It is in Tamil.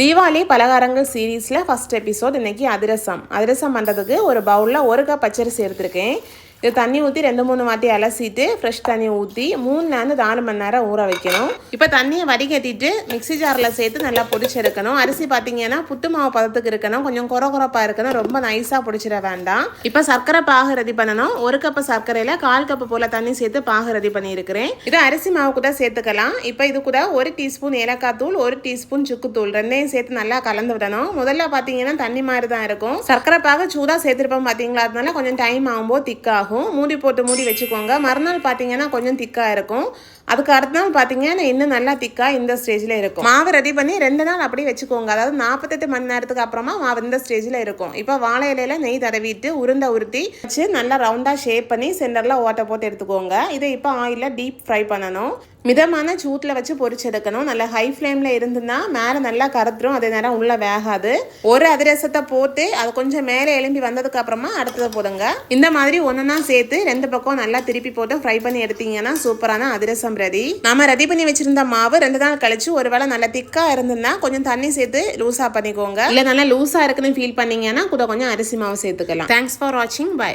தீபாவளி பலகாரங்கள் சீரீஸில் ஃபர்ஸ்ட் எபிசோட் இன்றைக்கி அதிரசம். அதிரசம் பண்ணுறதுக்கு ஒரு பவுலில் ஒரு கப் பச்சரிசி எடுத்திருக்கேன். இது தண்ணி ஊற்றி ரெண்டு மூணு வாட்டி அலசிட்டு ஃப்ரெஷ் தண்ணி ஊற்றி மூணுலேருந்து நாலு மணி நேரம் ஊற வைக்கணும். இப்போ தண்ணியை வடிகட்டிட்டு மிக்ஸி ஜாரில் சேர்த்து நல்லா பிடிச்சிருக்கணும். அரிசி பார்த்தீங்கன்னா புட்டு மாவு பதத்துக்கு இருக்கணும். கொஞ்சம் குறை குறப்பாக இருக்கணும். ரொம்ப நைஸாக பொடிச்சிட வேண்டாம். இப்போ சர்க்கரை பாகு ரெடி பண்ணணும். ஒரு கப்பு சர்க்கரையில் கால் கப்பு போல் தண்ணி சேர்த்து பாகு ரெடி பண்ணியிருக்கிறேன். இது அரிசி மாவு கூட சேர்த்துக்கலாம். இப்போ இது கூட ஒரு டீஸ்பூன் ஏலக்காய் தூள் ஒரு டீஸ்பூன் சுக்குத்தூள் ரெண்டையும் சேர்த்து நல்லா கலந்து விடணும். முதல்ல பார்த்தீங்கன்னா தண்ணி மாதிரி தான் இருக்கும். சர்க்கரை பாகு சூடாக சேர்த்துருப்போம் பார்த்தீங்களா அதனால கொஞ்சம் டைம் ஆகும்போது திக்காகும் மூடி போட்டு மூடி வச்சுக்கோங்க. மறுநாள் பார்த்தீங்கன்னா கொஞ்சம் திக்காக இருக்கும். அதுக்கு அடுத்த நாள் பார்த்தீங்கன்னா இன்னும் நல்லா திக்காக இந்த ஸ்டேஜில் இருக்கும். மாவு ரெடி பண்ணி ரெண்டு நாள் அப்படியே வச்சுக்கோங்க. அதாவது நாற்பத்தெட்டு மணி நேரத்துக்கு அப்புறமா மாவு இந்த ஸ்டேஜில் இருக்கும். இப்போ வாழை இலையில நெய் தடவிட்டு உருண்டை உருட்டி வச்சு நல்லா ரவுண்டாக ஷேப் பண்ணி சென்டரில் ஓட்டை போட்டு எடுத்துக்கோங்க. இதை இப்போ ஆயிலில் டீப் ஃப்ரை பண்ணணும். மிதமான சூட்டில் வச்சு பொரிச்செடுக்கணும். நல்லா ஹை ஃப்ளேமில் இருந்துன்னா மேலே நல்லா கருத்துரும். அதே நேரம் உள்ளே வேகாது. ஒரு அதிரசத்தை போட்டு அது கொஞ்சம் மேலே எலும்பி வந்ததுக்கு அப்புறமா அடுத்ததை போடுங்க. இந்த மாதிரி ஒன்றுனா சேர்த்து ரெண்டு பக்கம் நல்லா திருப்பி போட்டு ஃப்ரை பண்ணி எடுத்தீங்கன்னா சூப்பரான அதிரசம் ரெடி நம்ம ரெடி பண்ணி வச்சிருந்த மாவு ரெண்டு நாள் கழிச்சு ஒருவேளை நல்லா திக்காக இருந்ததுன்னா கொஞ்சம் தண்ணி சேர்த்து லூஸாக பண்ணிக்கோங்க. இல்லை நல்லா லூஸாக இருக்குன்னு ஃபீல் பண்ணீங்கன்னா கூட கொஞ்சம் அரிசி மாவு சேர்த்துக்கலாம். தேங்க்ஸ் ஃபார் வாட்சிங் பாய்